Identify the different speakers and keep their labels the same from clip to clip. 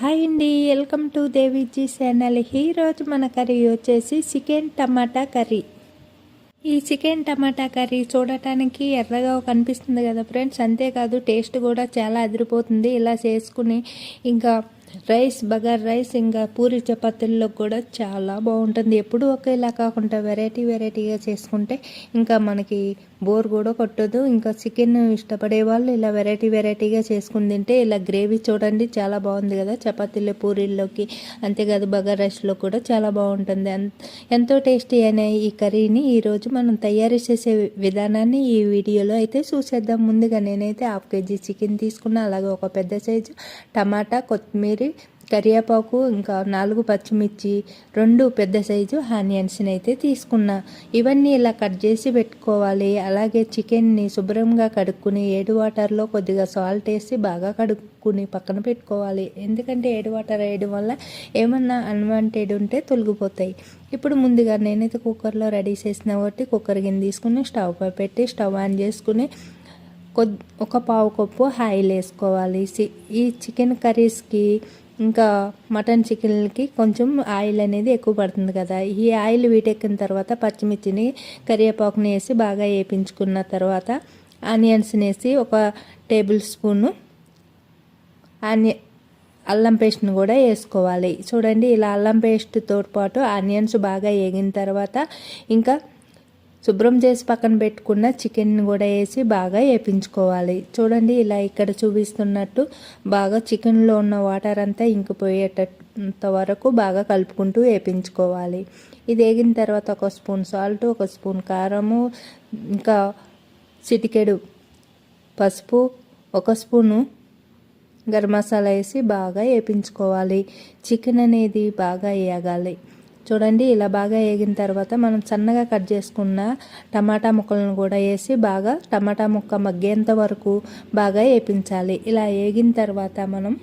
Speaker 1: Hi అండి welcome to Deviji channel. ఈరోజు మన కర్రీ వచ్చేసి చికెన్ టమాటా కర్రీ. ఈ చికెన్ టమాటా కర్రీ చూడటానికి ఎర్రగా కనిపిస్తుంది కదా ఫ్రెండ్స్. అంతేకాదు టేస్ట్ కూడా చాలా అదిరిపోతుంది. ఇలా చేసుకుని ఇంకా రైస్ బగార్ రైస్ ఇంకా పూరి చపాతీల్లో కూడా చాలా బాగుంటుంది. ఎప్పుడు ఒకేలా కాకుండా వెరైటీ వెరైటీగా చేసుకుంటే ఇంకా మనకి బోర్ కూడా కొట్టదు. ఇంకా చికెన్ ఇష్టపడే వాళ్ళు ఇలా వెరైటీ వెరైటీగా చేసుకుని తింటే ఇలా గ్రేవీ చూడండి చాలా బాగుంది కదా. చపాతీలు పూరీల్లోకి అంతేకాదు బగార్ రైస్లో కూడా చాలా బాగుంటుంది. ఎంతో టేస్టీ అనే ఈ కర్రీని ఈరోజు మనం తయారు చేసే విధానాన్ని ఈ వీడియోలో అయితే చూసేద్దాం. ముందుగా నేనైతే హాఫ్ కేజీ చికెన్ తీసుకున్నా. అలాగే ఒక పెద్ద సైజు టమాటా కొత్తిమీర కరివేపాకు ఇంకా నాలుగు పచ్చిమిర్చి రెండు పెద్ద సైజు ఆనియన్స్ని అయితే తీసుకున్నా. ఇవన్నీ ఇలా కట్ చేసి పెట్టుకోవాలి. అలాగే చికెన్ని శుభ్రంగా కడుక్కుని ఏడు వాటర్లో కొద్దిగా సాల్ట్ వేసి బాగా కడుక్కుని పక్కన పెట్టుకోవాలి. ఎందుకంటే ఏడు వాటర్ వేయడం వల్ల ఏమన్నా అన్వాంటెడ్ ఉంటే తొలగిపోతాయి. ఇప్పుడు ముందుగా నేనైతే కుక్కర్లో రెడీ చేసిన కాబట్టి కుక్కర్ గిన్నె తీసుకుని స్టవ్ పై పెట్టి స్టవ్ ఆన్ చేసుకుని కొద్ ఒక పావు కప్పు ఆయిల్ వేసుకోవాలి. ఈ చికెన్ కర్రీస్కి ఇంకా మటన్ చికెన్కి కొంచెం ఆయిల్ అనేది ఎక్కువ పడుతుంది కదా. ఈ ఆయిల్ వీటెక్కిన తర్వాత పచ్చిమిర్చిని కరివేపాకుని వేసి బాగా వేపించుకున్న తర్వాత ఆనియన్స్ని వేసి ఒక టేబుల్ స్పూను ఆనియ అల్లం పేస్ట్ని కూడా వేసుకోవాలి. చూడండి ఇలా అల్లం పేస్ట్తో పాటు ఆనియన్స్ బాగా వేగిన తర్వాత ఇంకా శుభ్రం చేసి పక్కన పెట్టుకున్న చికెన్ కూడా వేసి బాగా వేపించుకోవాలి. చూడండి ఇలా ఇక్కడ చూపిస్తున్నట్టు బాగా చికెన్లో ఉన్న వాటర్ అంతా ఇంకిపోయేటంత వరకు బాగా కలుపుకుంటూ వేపించుకోవాలి. ఇది వేగిన తర్వాత ఒక స్పూన్ సాల్ట్ ఒక స్పూన్ కారము ఇంకా చిటికెడు పసుపు ఒక స్పూను గరం మసాలా వేసి బాగా వేపించుకోవాలి. చికెన్ అనేది బాగా వేయగాలి చూడండి ఇలా బాగా వేగిన తర్వాత మనం సన్నగా కట్ చేసుకున్న టమాటా ముక్కలను కూడా వేసి బాగా టమాటా ముక్క మగ్గేంత వరకు బాగా వేపించాలి. ఇలా వేగిన తర్వాత మనం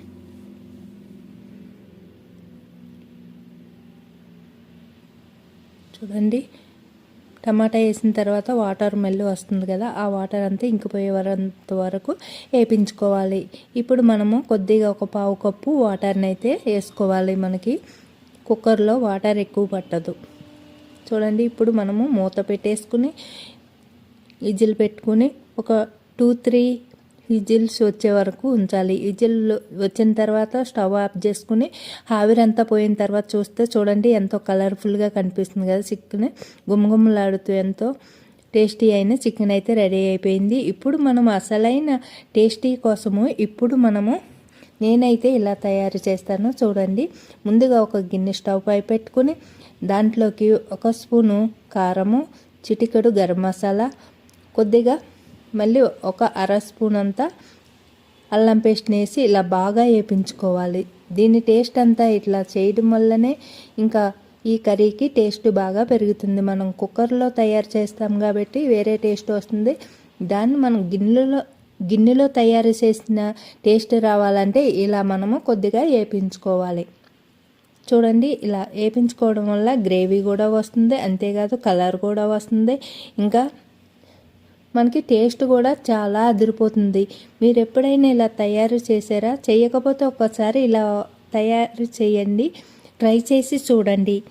Speaker 1: చూడండి టమాటా వేసిన తర్వాత వాటర్ మెల్లు వస్తుంది కదా ఆ వాటర్ అంతా ఇంకిపోయే వరంత వరకు వేపించుకోవాలి. ఇప్పుడు మనము కొద్దిగా ఒక పావు కప్పు వాటర్ని అయితే వేసుకోవాలి మనకి. కుక్కర్లో వాటర్ ఎక్కువ పట్టదు. చూడండి ఇప్పుడు మనము మూత పెట్టేసుకుని ఇజిల్ పెట్టుకుని ఒక టూ త్రీ విజిల్స్ వచ్చే వరకు ఉంచాలి. విజిల్ వచ్చిన తర్వాత స్టవ్ ఆఫ్ చేసుకుని ఆవిరంతా పోయిన తర్వాత చూస్తే చూడండి ఎంతో కలర్ఫుల్గా కనిపిస్తుంది కదా చికెన్. గుమ్మగుమ్మలాడుతూ ఎంతో టేస్టీ అయిన చికెన్ అయితే రెడీ అయిపోయింది. ఇప్పుడు మనం అసలైన టేస్టీ కోసము ఇప్పుడు మనము నేనైతే ఇలా తయారు చేస్తాను. చూడండి. ముందుగా ఒక గిన్నె స్టవ్ పై పెట్టుకుని దాంట్లోకి ఒక స్పూను కారము చిటికెడు గరం మసాలా కొద్దిగా మళ్ళీ ఒక అర స్పూన్ అంతా అల్లం పేస్ట్ వేసి ఇలా బాగా వేపించుకోవాలి. దీని టేస్ట్ అంతా ఇట్లా చేయడం వల్లనే ఇంకా ఈ కర్రీకి టేస్ట్ బాగా పెరుగుతుంది. మనం కుక్కర్లో తయారు చేస్తాం కాబట్టి వేరే టేస్ట్ వస్తుంది. దాన్ని మనం గిన్నెలో గిన్నెలో తయారు చేసిన టేస్ట్ రావాలంటే ఇలా మనము కొద్దిగా వేపించుకోవాలి చూడండి ఇలా వేపించుకోవడం వల్ల గ్రేవీ కూడా వస్తుంది అంతేకాదు కలర్ కూడా వస్తుంది. ఇంకా మనకి టేస్ట్ కూడా చాలా అదిరిపోతుంది. మీరు ఎప్పుడైనా ఇలా తయారు చేసారా చేయకపోతే ఒక్కసారి ఇలా తయారు చేయండి. ట్రై చేసి చూడండి.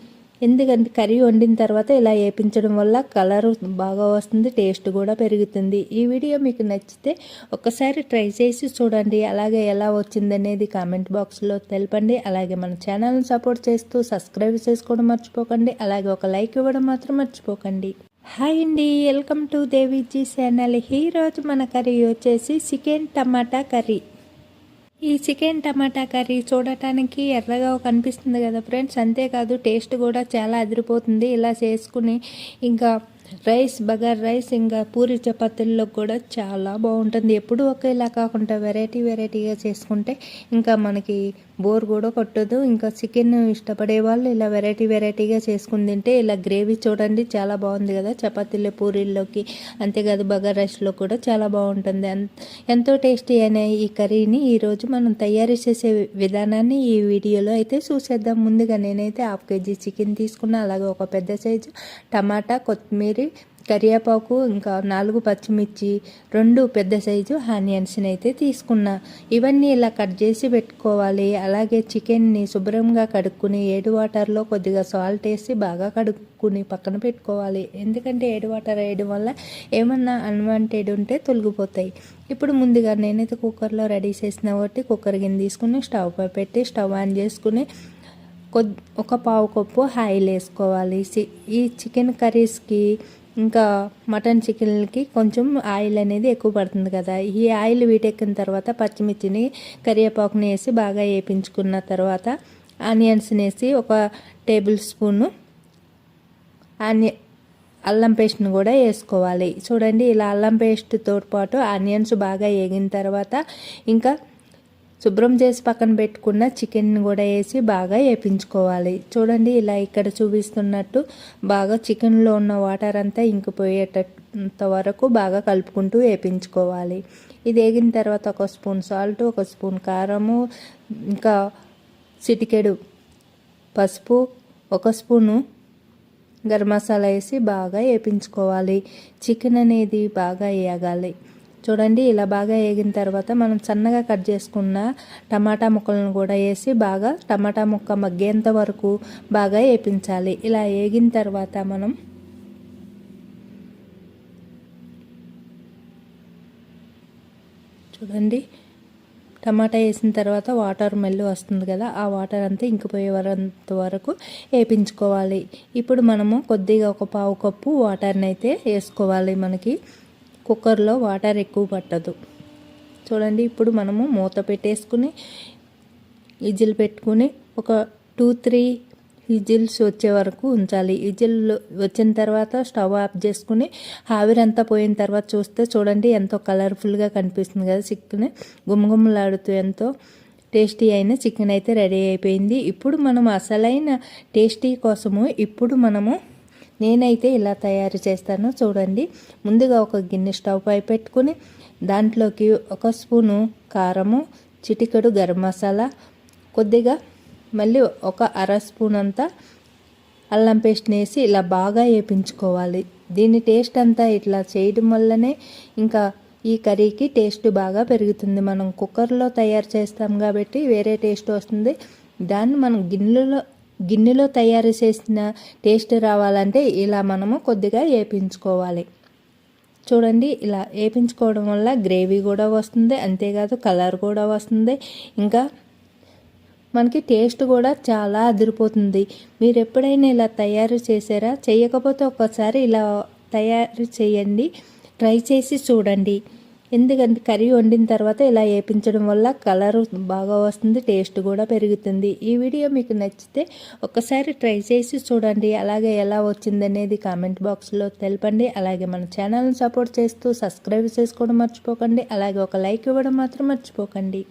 Speaker 1: ఎందుకంటే కర్రీ వండిన తర్వాత ఇలా వేపించడం వల్ల కలర్ బాగా వస్తుంది టేస్ట్ కూడా పెరుగుతుంది. ఈ వీడియో మీకు నచ్చితే ఒక్కసారి ట్రై చేసి చూడండి. అలాగే ఎలా వచ్చిందనేది కామెంట్ బాక్స్లో తెలపండి. అలాగే మన ఛానల్ని సపోర్ట్ చేస్తూ సబ్స్క్రైబ్ చేసుకోవడం మర్చిపోకండి. అలాగే ఒక లైక్ ఇవ్వడం మాత్రం మర్చిపోకండి. హాయ్ అండి వెల్కమ్ టు దేవిజీ ఛానల్. ఈరోజు మన కర్రీ వచ్చేసి చికెన్ టమాటా కర్రీ. ఈ చికెన్ టమాటా కర్రీ చూడటానికి ఎర్రగా కనిపిస్తుంది కదా ఫ్రెండ్స్. అంతేకాదు టేస్ట్ కూడా చాలా అదిరిపోతుంది. ఇలా చేసుకుని ఇంకా రైస్ బగార్ రైస్ ఇంకా పూరి చపాతీల్లో కూడా చాలా బాగుంటుంది. ఎప్పుడు ఒకేలా కాకుండా వెరైటీ వెరైటీగా చేసుకుంటే ఇంకా మనకి బోర్ కూడా కొట్టదు. ఇంకా చికెన్ ఇష్టపడే వాళ్ళు ఇలా వెరైటీ వెరైటీగా చేసుకుని తింటే ఇలా గ్రేవీ చూడండి చాలా బాగుంది కదా. చపాతీలు పూరీల్లోకి అంతేకాదు బగార్ రైస్లో కూడా చాలా బాగుంటుంది. ఎంతో టేస్టీ అనే ఈ కర్రీని ఈరోజు మనం తయారు చేసే విధానాన్ని ఈ వీడియోలో అయితే చూసేద్దాం. ముందుగా నేనైతే హాఫ్ కేజీ చికెన్ తీసుకున్నా. అలాగే ఒక పెద్ద సైజు టమాటా కొత్తిమీర కరివేపాకు ఇంకా నాలుగు పచ్చిమిర్చి రెండు పెద్ద సైజు ఆనియన్స్ని అయితే తీసుకున్నా. ఇవన్నీ ఇలా కట్ చేసి పెట్టుకోవాలి. అలాగే చికెన్ని శుభ్రంగా కడుక్కుని ఏడు వాటర్లో కొద్దిగా సాల్ట్ వేసి బాగా కడుక్కుని పక్కన పెట్టుకోవాలి. ఎందుకంటే ఏడు వాటర్ వేయడం వల్ల ఏమన్నా అన్వాంటెడ్ ఉంటే తొలగిపోతాయి. ఇప్పుడు ముందుగా నేనైతే కుక్కర్లో రెడీ చేసిన కాబట్టి కుక్కర్ గిన్నె తీసుకుని స్టవ్ పై పెట్టి స్టవ్ ఆన్ చేసుకుని కొద్ ఒక పావు కప్పు ఆయిల్ వేసుకోవాలి. ఈ చికెన్ కర్రీస్కి ఇంకా మటన్ చికెన్కి కొంచెం ఆయిల్ అనేది ఎక్కువ పడుతుంది కదా. ఈ ఆయిల్ వీటెక్కిన తర్వాత పచ్చిమిర్చిని కరివేపాకుని వేసి బాగా వేపించుకున్న తర్వాత ఆనియన్స్ని వేసి ఒక టేబుల్ స్పూను ఆనియ అల్లం పేస్ట్ని కూడా వేసుకోవాలి. చూడండి ఇలా అల్లం పేస్ట్తో పాటు ఆనియన్స్ బాగా వేగిన తర్వాత ఇంకా శుభ్రం చేసి పక్కన పెట్టుకున్న చికెన్ కూడా వేసి బాగా వేపించుకోవాలి. చూడండి ఇలా ఇక్కడ చూపిస్తున్నట్టు బాగా చికెన్లో ఉన్న వాటర్ అంతా ఇంకిపోయేటంత వరకు బాగా కలుపుకుంటూ వేపించుకోవాలి. ఇది వేగిన తర్వాత ఒక స్పూన్ సాల్ట్ ఒక స్పూన్ కారము ఇంకా చిటికెడు పసుపు ఒక స్పూను గరం మసాలా వేసి బాగా వేపించుకోవాలి. చికెన్ అనేది బాగా వేయగాలి చూడండి ఇలా బాగా వేగిన తర్వాత మనం సన్నగా కట్ చేసుకున్న టమాటా ముక్కలను కూడా వేసి బాగా టమాటా ముక్క మగ్గేంత వరకు బాగా వేపించాలి. ఇలా వేగిన తర్వాత మనం చూడండి టమాటా వేసిన తర్వాత వాటర్ మెల్లు వస్తుంది కదా ఆ వాటర్ అంతా ఇంకిపోయేంత వరకు వేపించుకోవాలి. ఇప్పుడు మనము కొద్దిగా ఒక పావు కప్పు వాటర్ని అయితే వేసుకోవాలి మనకి. కుక్కర్లో వాటర్ ఎక్కువ పట్టదు. చూడండి ఇప్పుడు మనము మూత పెట్టేసుకుని ఇజిల్ పెట్టుకుని ఒక టూ త్రీ ఇజిల్స్ వచ్చే వరకు ఉంచాలి. విజిల్ వచ్చిన తర్వాత స్టవ్ ఆఫ్ చేసుకుని ఆవిరంతా పోయిన తర్వాత చూస్తే చూడండి ఎంతో కలర్ఫుల్గా కనిపిస్తుంది కదా చికెన్. గుమ్మగుమ్మలాడుతూ ఎంతో టేస్టీ అయిన చికెన్ అయితే రెడీ అయిపోయింది. ఇప్పుడు మనం అసలైన టేస్టీ కోసము ఇప్పుడు మనము నేనైతే ఇలా తయారు చేస్తాను చూడండి. ముందుగా ఒక గిన్నె స్టవ్ పై పెట్టుకుని దాంట్లోకి ఒక స్పూను కారము చిటికెడు గరం మసాలా కొద్దిగా మళ్ళీ ఒక అర స్పూన్ అంతా అల్లం పేస్ట్ వేసి ఇలా బాగా వేపించుకోవాలి. దీని టేస్ట్ అంతా ఇట్లా చేయడం వల్లనే ఇంకా ఈ కర్రీకి టేస్ట్ బాగా పెరుగుతుంది. మనం కుక్కర్లో తయారు చేస్తాం కాబట్టి వేరే టేస్ట్ వస్తుంది. దాన్ని మనం గిన్నెలో గిన్నెలో తయారు చేసిన టేస్ట్ రావాలంటే ఇలా మనము కొద్దిగా వేపించుకోవాలి చూడండి ఇలా వేపించుకోవడం వల్ల గ్రేవీ కూడా వస్తుంది అంతేకాదు కలర్ కూడా వస్తుంది. ఇంకా మనకి టేస్ట్ కూడా చాలా అదిరిపోతుంది. మీరు ఎప్పుడైనా ఇలా తయారు చేసారా చేయకపోతే ఒక్కసారి ఇలా తయారు చేయండి. ట్రై చేసి చూడండి. ఎందుకంటే కర్రీ వండిన తర్వాత ఇలా వేపించడం వల్ల కలర్ బాగా వస్తుంది టేస్ట్ కూడా పెరుగుతుంది. ఈ వీడియో మీకు నచ్చితే ఒకసారి ట్రై చేసి చూడండి. అలాగే ఎలా వచ్చిందనేది కామెంట్ బాక్స్లో తెలపండి. అలాగే మన ఛానల్ని సపోర్ట్ చేస్తూ సబ్స్క్రైబ్ చేసుకోవడం మర్చిపోకండి. అలాగే ఒక లైక్ ఇవ్వడం మాత్రం మర్చిపోకండి.